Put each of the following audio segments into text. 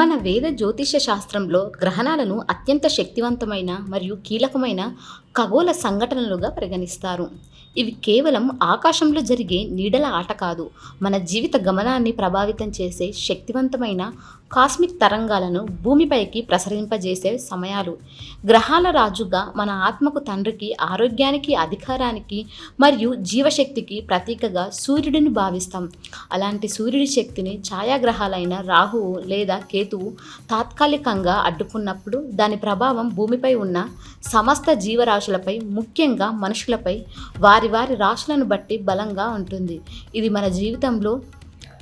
మన వేద జ్యోతిష శాస్త్రంలో గ్రహణాలను అత్యంత శక్తివంతమైన మరియు కీలకమైన ఖగోళ సంఘటనలుగా పరిగణిస్తారు. ఇవి కేవలం ఆకాశంలో జరిగే నీడల ఆట కాదు మన జీవిత గమనాన్ని ప్రభావితం చేసే శక్తివంతమైన కాస్మిక్ తరంగాలను భూమిపైకి ప్రసరింపజేసే సమయాలు. గ్రహాల రాజుగా మన ఆత్మకు తండ్రికి ఆరోగ్యానికి అధికారానికి మరియు జీవశక్తికి ప్రతీకగా సూర్యుడిని భావిస్తాం. అలాంటి సూర్యుడి శక్తిని ఛాయాగ్రహాలైన రాహువు లేదా కేతువు తాత్కాలికంగా అడ్డుకున్నప్పుడు దాని ప్రభావం భూమిపై ఉన్న సమస్త జీవరాశులపై ముఖ్యంగా మనుషులపై వారి వారి రాశులను బట్టి బలంగా ఉంటుంది. ఇది మన జీవితంలో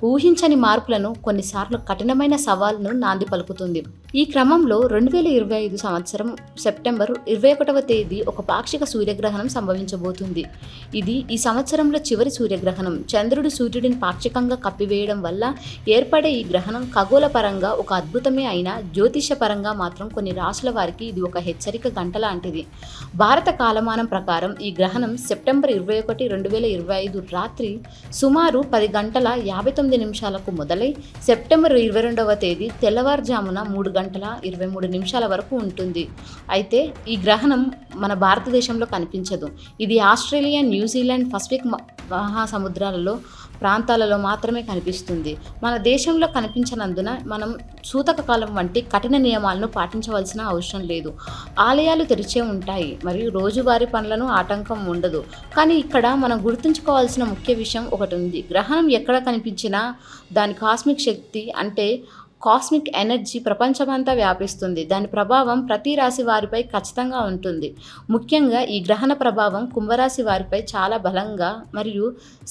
ఊహించని మార్పులను కొన్నిసార్లు కఠినమైన సవాల్ను నాంది పలుకుతుంది. ఈ క్రమంలో రెండు వేల ఇరవై ఐదు సంవత్సరం సెప్టెంబర్ ఇరవై ఒకటవ తేదీ ఒక పాక్షిక సూర్యగ్రహణం సంభవించబోతుంది. ఇది ఈ సంవత్సరంలో చివరి సూర్యగ్రహణం. చంద్రుడు సూర్యుడిని పాక్షికంగా కప్పివేయడం వల్ల ఏర్పడే ఈ గ్రహణం ఖగోళ పరంగా ఒక అద్భుతమే అయినా జ్యోతిష పరంగా మాత్రం కొన్ని రాశుల వారికి ఇది ఒక హెచ్చరిక గంట లాంటిది. భారత కాలమానం ప్రకారం ఈ గ్రహణం సెప్టెంబర్ ఇరవై ఒకటి రెండు వేల ఇరవై ఐదు రాత్రి సుమారు పది గంటల యాభై తొమ్మిది నిమిషాలకు మొదలై సెప్టెంబర్ ఇరవై రెండవ తేదీ తెల్లవారుజామున మూడు గంటల ఇరవై మూడు నిమిషాల వరకు ఉంటుంది. అయితే ఈ గ్రహణం మన భారతదేశంలో కనిపించదు. ఇది ఆస్ట్రేలియా న్యూజిలాండ్ పసిఫిక్ మహాసముద్రాలలో ప్రాంతాలలో మాత్రమే కనిపిస్తుంది. మన దేశంలో కనిపించనందున మనం సూతక కాలం వంటి కఠిన నియమాలను పాటించవలసిన అవసరం లేదు. ఆలయాలు తెరిచే ఉంటాయి మరియు రోజువారీ పనులను ఆటంకం ఉండదు. కానీ ఇక్కడ మనం గుర్తుంచుకోవాల్సిన ముఖ్య విషయం ఒకటి ఉంది. గ్రహణం ఎక్కడ కనిపించినా దాని కాస్మిక్ శక్తి అంటే కాస్మిక్ ఎనర్జీ ప్రపంచమంతా వ్యాపిస్తుంది. దాని ప్రభావం ప్రతి రాశి వారిపై ఖచ్చితంగా ఉంటుంది. ముఖ్యంగా ఈ గ్రహణ ప్రభావం కుంభరాశి వారిపై చాలా బలంగా మరియు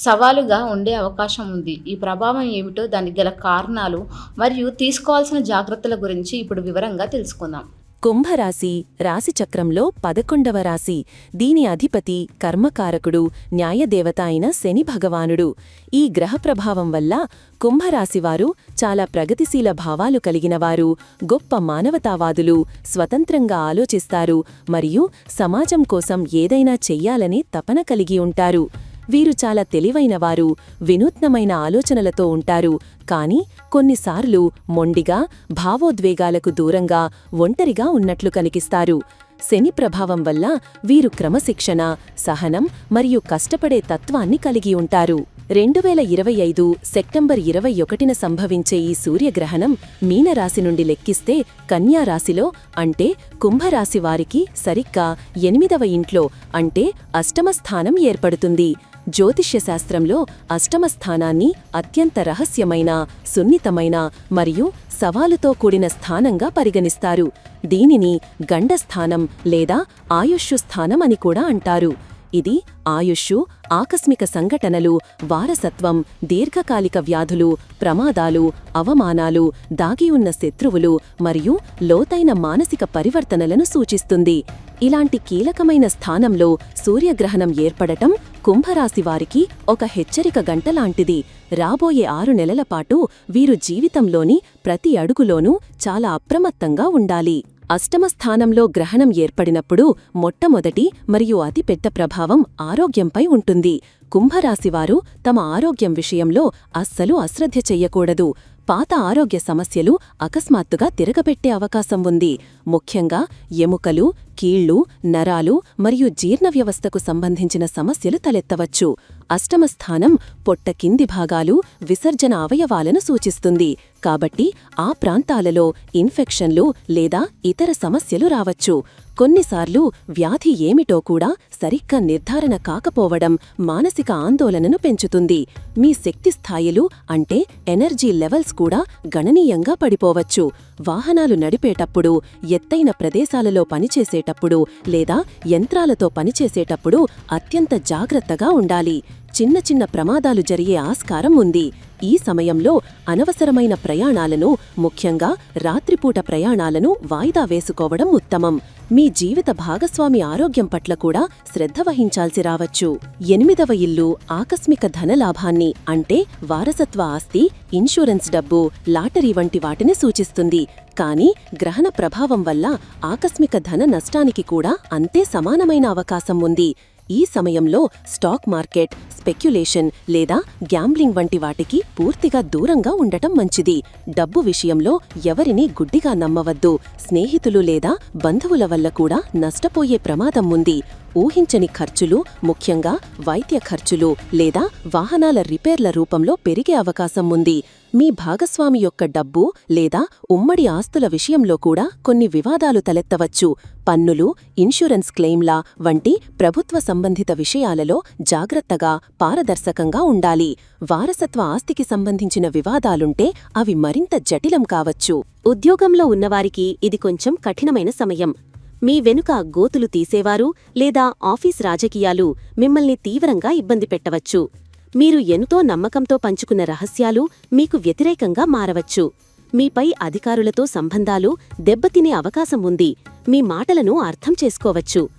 సవాలుగా ఉండే అవకాశం ఉంది. ఈ ప్రభావం ఏమిటో దానికి గల కారణాలు మరియు తీసుకోవాల్సిన జాగ్రత్తల గురించి ఇప్పుడు వివరంగా తెలుసుకుందాం. కుంభరాశి రాశిచక్రంలో పదకొండవ రాశి. దీని అధిపతి కర్మకారకుడు న్యాయదేవత అయిన శని భగవానుడు. ఈ గ్రహ ప్రభావం వల్ల కుంభరాశివారు చాలా ప్రగతిశీల భావాలు కలిగినవారు గొప్ప మానవతావాదులు స్వతంత్రంగా ఆలోచిస్తారు మరియు సమాజం కోసం ఏదైనా చెయ్యాలనే తపన కలిగి ఉంటారు. వీరు చాలా తెలివైనవారు వినూత్నమైన ఆలోచనలతో ఉంటారు. కాని కొన్నిసార్లు మొండిగా భావోద్వేగాలకు దూరంగా ఒంటరిగా ఉన్నట్లు కనిపిస్తారు. శని ప్రభావం వల్ల వీరు క్రమశిక్షణ సహనం మరియు కష్టపడే తత్వాన్ని కలిగి ఉంటారు. రెండు వేల ఇరవై ఐదు సెప్టెంబర్ ఇరవై ఒకటిన సంభవించే ఈ సూర్యగ్రహణం మీనరాశి నుండి లెక్కిస్తే కన్యారాశిలో అంటే కుంభరాశి వారికి సరిగ్గా ఎనిమిదవ ఇంట్లో అంటే అష్టమ స్థానం ఏర్పడుతుంది. జ్యోతిష్యశాస్త్రంలో అష్టమ స్థానాన్ని అత్యంత రహస్యమైన సున్నితమైన మరియు సవాలుతో కూడిన స్థానంగా పరిగణిస్తారు. దీనిని గండస్థానం లేదా ఆయుష్షు స్థానం అని కూడా అంటారు. ఇది ఆయుష్షు ఆకస్మిక సంఘటనలు వారసత్వం దీర్ఘకాలిక వ్యాధులు ప్రమాదాలు అవమానాలు దాగి ఉన్న శత్రువులు మరియు లోతైన మానసిక పరివర్తనలను సూచిస్తుంది. ఇలాంటి కీలకమైన స్థానంలో సూర్యగ్రహణం ఏర్పడటం కుంభరాశి వారికి ఒక హెచ్చరిక గంటలాంటిది రాబోయే ఆరు నెలల పాటు వీరు జీవితంలోని ప్రతి అడుగులోనూ చాలా అప్రమత్తంగా ఉండాలి. అష్టమ స్థానంలో గ్రహణం ఏర్పడినప్పుడు మొట్టమొదటి మరియు అతిపెద్ద ప్రభావం ఆరోగ్యంపై ఉంటుంది. కుంభరాశివారు తమ ఆరోగ్యం విషయంలో అస్సలు అశ్రద్ధ చెయ్యకూడదు పాత ఆరోగ్య సమస్యలు అకస్మాత్తుగా తిరగబెట్టే అవకాశం ఉంది. ముఖ్యంగా ఎముకలు కీళ్ళు నరాలు మరియు జీర్ణ వ్యవస్థకు సంబంధించిన సమస్యలు తలెత్తవచ్చు. అష్టమ స్థానం పొట్ట కింది భాగాలు విసర్జన అవయవాలను సూచిస్తుంది. కాబట్టి ఆ ప్రాంతాలలో ఇన్ఫెక్షన్లు లేదా ఇతర సమస్యలు రావచ్చు. కొన్నిసార్లు వ్యాధి ఏమిటో కూడా సరిగ్గా నిర్ధారణ కాకపోవడం మానసిక ఆందోళనను పెంచుతుంది. మీ శక్తి స్థాయిలు అంటే ఎనర్జీ లెవెల్స్ కూడా గణనీయంగా పడిపోవచ్చు. వాహనాలు నడిపేటప్పుడు ఎత్తైన ప్రదేశాలలో పనిచేసేటప్పుడు లేదా యంత్రాలతో పనిచేసేటప్పుడు అత్యంత జాగ్రత్తగా ఉండాలి. చిన్న చిన్న ప్రమాదాలు జరిగే ఆస్కారం ఉంది. ఈ సమయంలో అనవసరమైన ప్రయాణాలను ముఖ్యంగా రాత్రిపూట ప్రయాణాలను వాయిదా వేసుకోవడం ఉత్తమం. మీ జీవిత భాగస్వామి ఆరోగ్యం పట్ల కూడా శ్రద్ధ వహించాల్సి రావచ్చు. ఎనిమిదవ ఇల్లు ఆకస్మిక ధనలాభాన్ని అంటే వారసత్వ ఆస్తి ఇన్సూరెన్స్ డబ్బు లాటరీ వంటి వాటిని సూచిస్తుంది. కానీ గ్రహణ ప్రభావం వల్ల ఆకస్మిక ధన నష్టానికి కూడా అంతే సమానమైన అవకాశం ఉంది. ఈ సమయంలో స్టాక్ మార్కెట్ స్పెక్యులేషన్ లేదా గ్యాంబ్లింగ్ వంటి వాటికి పూర్తిగా దూరంగా ఉండటం మంచిది. డబ్బు విషయంలో ఎవరిని గుడ్డిగా నమ్మవద్దు. స్నేహితులు లేదా బంధువుల వల్ల కూడా నష్టపోయే ప్రమాదం ఉంది. ఊహించని ఖర్చులు ముఖ్యంగా వైద్య ఖర్చులు లేదా వాహనాల రిపేర్ల రూపంలో పెరిగే అవకాశం ఉంది. మీ భాగస్వామి యొక్క డబ్బు లేదా ఉమ్మడి ఆస్తుల విషయంలో కూడా కొన్ని వివాదాలు తలెత్తవచ్చు. పన్నులు ఇన్సూరెన్స్ క్లెయిమ్ల వంటి ప్రభుత్వ సంబంధిత విషయాలలో జాగ్రత్తగా పారదర్శకంగా ఉండాలి. వారసత్వ ఆస్తికి సంబంధించిన వివాదాలుంటే అవి మరింత జటిలం కావచ్చు. ఉద్యోగంలో ఉన్నవారికి ఇది కొంచెం కఠినమైన సమయం. మీ వెనుక గోతులు తీసేవారు లేదా ఆఫీస్ రాజకీయాలు మిమ్మల్ని తీవ్రంగా ఇబ్బంది పెట్టవచ్చు. మీరు ఎంతో నమ్మకంతో పంచుకున్న రహస్యాలు మీకు వ్యతిరేకంగా మారవచ్చు. మీపై అధికారులతో సంబంధాలు దెబ్బతినే అవకాశం ఉంది. మీ మాటలను అర్థం చేసుకోవచ్చు.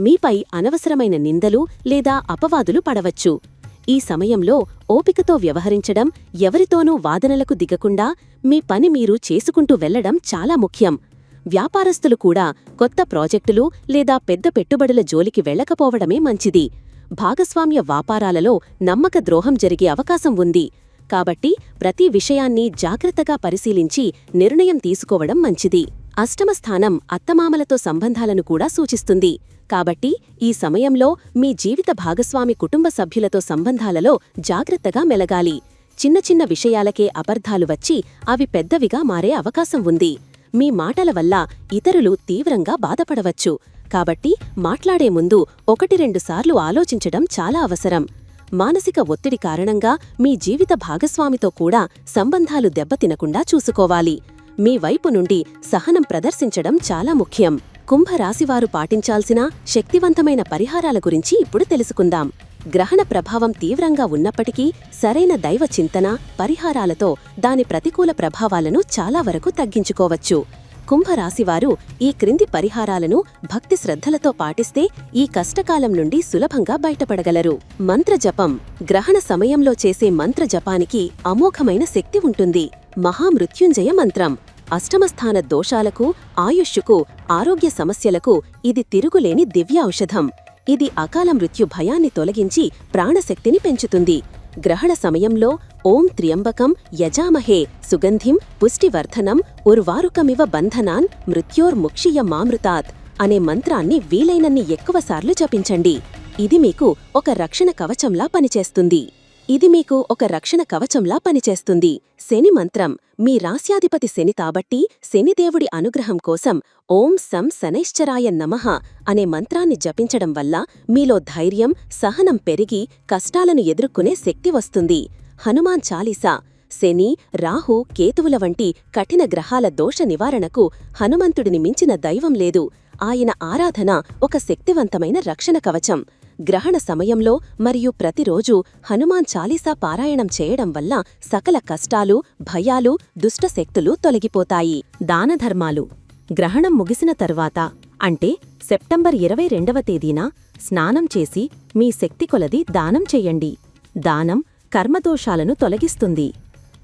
మీపై అనవసరమైన నిందలు లేదా అపవాదులు పడవచ్చు. ఈ సమయంలో ఓపికతో వ్యవహరించడం ఎవరితోనూ వాదనలకు దిగకుండా మీ పని మీరు చేసుకుంటూ వెళ్ళడం చాలా ముఖ్యం. వ్యాపారస్తులు కూడా కొత్త ప్రాజెక్టులు లేదా పెద్ద పెట్టుబడుల జోలికి వెళ్ళకపోవడమే మంచిది. భాగస్వామ్య వ్యాపారాలలో నమ్మక ద్రోహం జరిగే అవకాశం ఉంది. కాబట్టి ప్రతి విషయాన్ని జాగ్రత్తగా పరిశీలించి నిర్ణయం తీసుకోవడం మంచిది. అష్టమ స్థానం అత్తమామలతో సంబంధాలను కూడా సూచిస్తుంది. కాబట్టి ఈ సమయంలో మీ జీవిత భాగస్వామి కుటుంబ సభ్యులతో సంబంధాలలో జాగ్రత్తగా మెలగాలి. చిన్న చిన్న విషయాలకే అబర్ధాలు వచ్చి అవి పెద్దవిగా మారే అవకాశం ఉంది. మీ మాటల వల్ల ఇతరులు తీవ్రంగా బాధపడవచ్చు. కాబట్టి మాట్లాడే ముందు ఒకటి రెండు సార్లు ఆలోచించడం చాలా అవసరం. మానసిక ఒత్తిడి కారణంగా మీ జీవిత భాగస్వామితో కూడా సంబంధాలు దెబ్బతినకుండా చూసుకోవాలి. మీ వైపు నుండి సహనం ప్రదర్శించడం చాలా ముఖ్యం. కుంభరాశివారు పాటించాల్సిన శక్తివంతమైన పరిహారాల గురించి ఇప్పుడు తెలుసుకుందాం. గ్రహణ ప్రభావం తీవ్రంగా ఉన్నప్పటికీ సరైన దైవ చింతన పరిహారాలతో దాని ప్రతికూల ప్రభావాలను చాలా వరకు తగ్గించుకోవచ్చు. కుంభరాశివారు ఈ క్రింది పరిహారాలను భక్తి శ్రద్ధలతో పాటిస్తే ఈ కష్టకాలం నుండి సులభంగా బయటపడగలరు. మంత్రజపం గ్రహణ సమయంలో చేసే మంత్రజపానికి అమోఘమైన శక్తి ఉంటుంది. మహామృత్యుంజయ మంత్రం. అష్టమస్థాన దోషాలకు ఆయుష్యుకు ఆరోగ్య సమస్యలకు ఇది తిరుగులేని దివ్య ఔషధం. ఇది అకాల మృత్యు భయాన్ని తొలగించి ప్రాణశక్తిని పెంచుతుంది. గ్రహణ సమయంలో ఓం త్ర్యంబకం యజామహే సుగంధిం పుష్టివర్ధనం ఉర్వారుకమివ బంధనాన్ మృత్యోర్ముక్షియ మామృతాత్ అనే మంత్రాన్ని వీలైనన్ని ఎక్కువసార్లు జపించండి. ఇది మీకు ఒక రక్షణ కవచంలా పనిచేస్తుంది. ఇది మీకు ఒక రక్షణ కవచంలా పనిచేస్తుంది. శని మంత్రం. మీ రాస్యాధిపతి శని కాబట్టి శనిదేవుడి అనుగ్రహం కోసం ఓం సం శనైశ్చరాయ నమః అనే మంత్రాన్ని జపించడం వల్ల మీలో ధైర్యం సహనం పెరిగి కష్టాలను ఎదుర్కొనే శక్తి వస్తుంది. హనుమాన్ చాలీసా. శని రాహు కేతువుల వంటి కఠిన గ్రహాల దోష నివారణకు హనుమంతుడిని మించిన దైవం లేదు. ఆయన ఆరాధన ఒక శక్తివంతమైన రక్షణ కవచం. గ్రహణ సమయంలో మరియు ప్రతిరోజు హనుమాన్ చాలీసా పారాయణం చేయడం వల్ల సకల కష్టాలు భయాలు దుష్టశక్తులు తొలగిపోతాయి. దానధర్మాలు. గ్రహణం ముగిసిన తర్వాత అంటే సెప్టెంబర్ ఇరవై రెండవ తేదీన స్నానం చేసి మీ శక్తి కొలది దానం చెయ్యండి దానం కర్మదోషాలను తొలగిస్తుంది.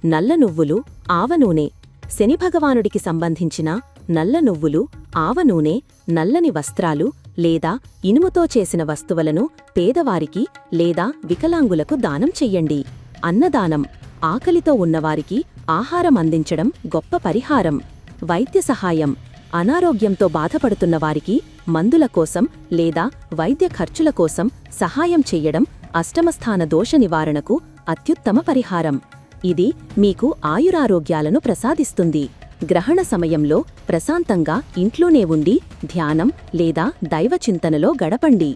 నల్ల నువ్వులు ఆవనూనె శని భగవానుడికి సంబంధించిన నల్ల నువ్వులు ఆవనూనె నల్లని వస్త్రాలు లేదా ఇనుముతో చేసిన వస్తువులను పేదవారికి లేదా వికలాంగులకు దానం చెయ్యండి. అన్నదానం ఆకలితో ఉన్నవారికి ఆహారం అందించడం గొప్ప పరిహారం. వైద్య సహాయం అనారోగ్యంతో బాధపడుతున్న వారికి మందుల కోసం లేదా వైద్య ఖర్చుల కోసం సహాయం చెయ్యడం అష్టమస్థాన దోష నివారణకు అత్యుత్తమ పరిహారం. ఇది మీకు ఆయురారోగ్యాలను ప్రసాదిస్తుంది. గ్రహణ సమయంలో ప్రశాంతంగా ఇంట్లోనే ఉండి ధ్యానం లేదా దైవచింతనలో గడపండి.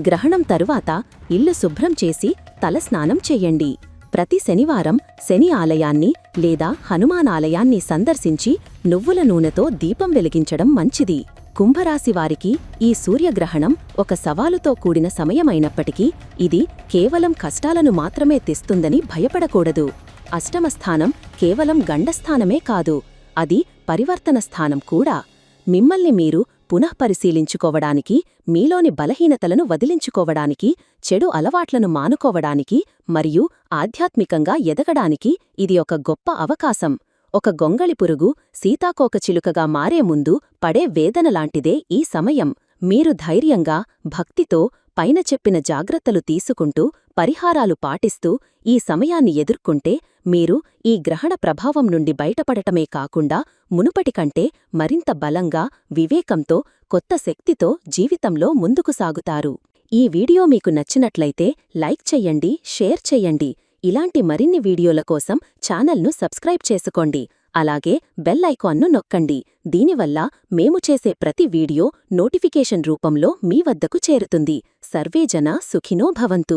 గ్రహణం తరువాత ఇల్లు శుభ్రం చేసి తలస్నానం చెయ్యండి ప్రతి శనివారం శని ఆలయాన్ని లేదా హనుమానాలయాన్ని సందర్శించి నువ్వుల నూనెతో దీపం వెలిగించడం మంచిది. కుంభరాశి వారికి ఈ సూర్యగ్రహణం ఒక సవాలుతో కూడిన సమయమైనప్పటికీ ఇది కేవలం కష్టాలను మాత్రమే తెస్తుందని భయపడకూడదు. అష్టమస్థానం కేవలం గండస్థానమే కాదు. అది పరివర్తన స్థానం కూడా. మిమ్మల్ని మీరు పునఃపరిశీలించుకోవడానికి మీలోని బలహీనతలను వదిలించుకోవడానికి చెడు అలవాట్లను మానుకోవడానికి మరియు ఆధ్యాత్మికంగా ఎదగడానికి ఇది ఒక గొప్ప అవకాశం. ఒక గొంగళి పురుగు సీతాకోకచిలుకగా మారే ముందు పడే వేదనలాంటిదే ఈ సమయం. మీరు ధైర్యంగా భక్తితో పైన చెప్పిన జాగ్రత్తలు తీసుకుంటూ పరిహారాలు పాటిస్తూ ఈ సమయాన్ని ఎదుర్కొంటే మీరు ఈ గ్రహణ ప్రభావం నుండి బయటపడటమే కాకుండా మునుపటి కంటే మరింత బలంగా వివేకంతో కొత్త శక్తితో జీవితంలో ముందుకు సాగుతారు. ఈ వీడియో మీకు నచ్చినట్లయితే లైక్ చెయ్యండి షేర్ చెయ్యండి ఇలాంటి మరిన్ని వీడియోల కోసం ఛానల్ను సబ్స్క్రైబ్ చేసుకోండి. అలాగే బెల్ ఐకాన్ను నొక్కండి. దీనివల్ల మేము చేసే ప్రతి వీడియో నోటిఫికేషన్ రూపంలో మీ వద్దకు చేరుతుంది. సర్వేజన సుఖినో భవంతు.